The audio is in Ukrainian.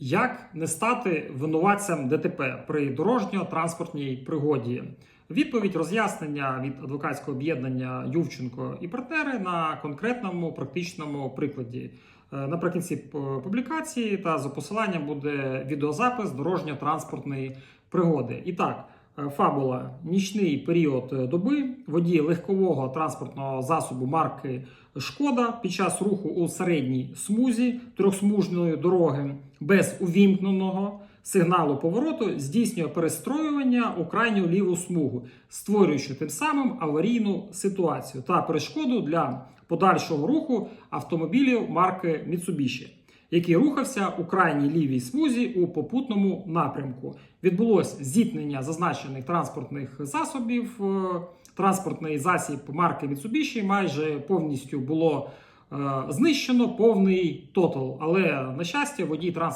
Як не стати винуватцем ДТП при дорожньо-транспортній пригоді? Відповідь роз'яснення від адвокатського об'єднання Ювченко і партнери на конкретному практичному прикладі. Е, Наприкінці публікації та за посиланням буде відеозапис дорожньо-транспортної пригоди. І так, е, фабула нічний період е, доби. Водій легкового транспортного засобу марки Шкода під час руху у середній смузі трьохсмужної дороги без увімкненого сигналу повороту здійснює перестроювання у крайню ліву смугу, створюючи тим самим аварійну ситуацію та перешкоду для подальшого руху автомобілів марки Mitsubishi, який рухався у крайній лівій смузі у попутному напрямку. Відбулось зіткнення зазначених транспортних засобів. Е, Транспортний засіб марки Mitsubishi майже повністю було е, знищено повний тотал. Але на щастя, водій транспорту.